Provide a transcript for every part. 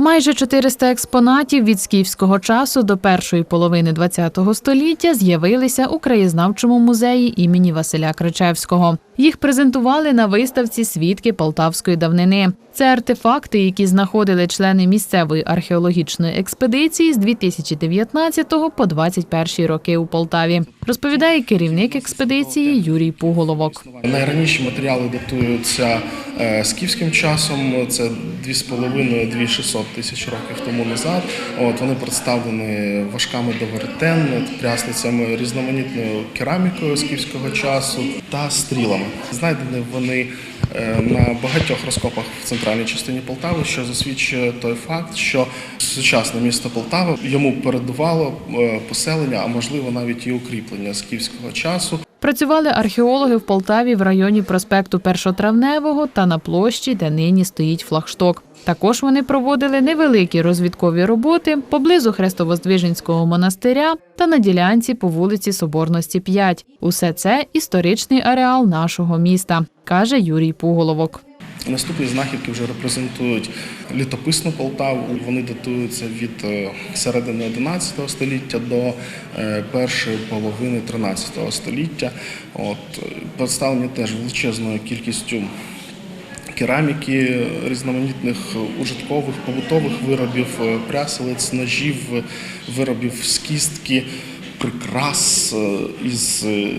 Майже 400 експонатів від скіфського часу до першої половини ХХ століття з'явилися у краєзнавчому музеї імені Василя Кричевського. Їх презентували на виставці Свідки Полтавської давнини. Це артефакти, які знаходили члени місцевої археологічної експедиції з 2019 по 2021 роки у Полтаві. Розповідає керівник експедиції Юрій Пуголовок. Найраніші матеріали датуються скіфським часом, це 2,5-2,600 тисяч років тому назад. От, вони представлені важками до веретен, трясницями різноманітною керамікою скіфського часу та стрілами. Знайдені вони е, на багатьох розкопах в центральній частині Полтави, що засвідчує той факт, що сучасне місто Полтава йому передувало е, поселення, а можливо навіть і укріплення скіфського часу. Працювали археологи в Полтаві в районі проспекту Першотравневого та на площі, де нині стоїть флагшток. Також вони проводили невеликі розвідкові роботи поблизу Хрестовоздвиженського монастиря та на ділянці по вулиці Соборності 5. Усе це історичний ареал нашого міста, каже Юрій Пуголовок. Наступні знахідки вже репрезентують літописну Полтаву. Вони датуються від е, середини 11 століття до е, першої половини 13 століття. От представлені теж величезною кількістю кераміки, різноманітних ужиткових побутових виробів, е, пряселець, ножів, виробів з кістки, прикрас е, із е,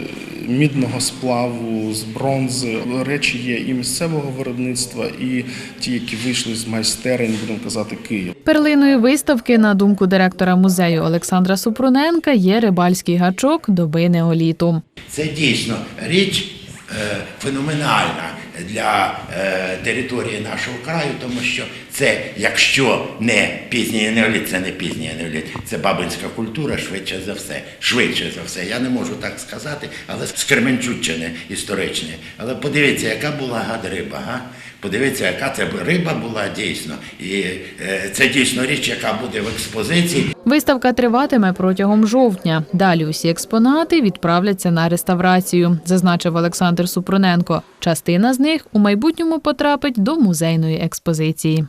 мідного сплаву, з бронзи. Речі є і місцевого виробництва, і ті, які вийшли з майстерень, будемо казати, Київ. Перлиною виставки, на думку директора музею Олександра Супруненка, є рибальський гачок доби неоліту. Це дійсно річ е, феноменальна для е, території нашого краю, тому що це, якщо не пізній неоліт, це не пізній неоліт, це бабинська культура, швидше за все. Швидше за все. Я не можу так сказати, але з Кременчуччини історичне. Але подивіться, яка була гадриба, га? Подивіться, яка це риба була дійсно. І е, це дійсно річ, яка буде в експозиції. Виставка триватиме протягом жовтня. Далі усі експонати відправляться на реставрацію, зазначив Олександр Супруненко. Частина них у майбутньому потрапить до музейної експозиції.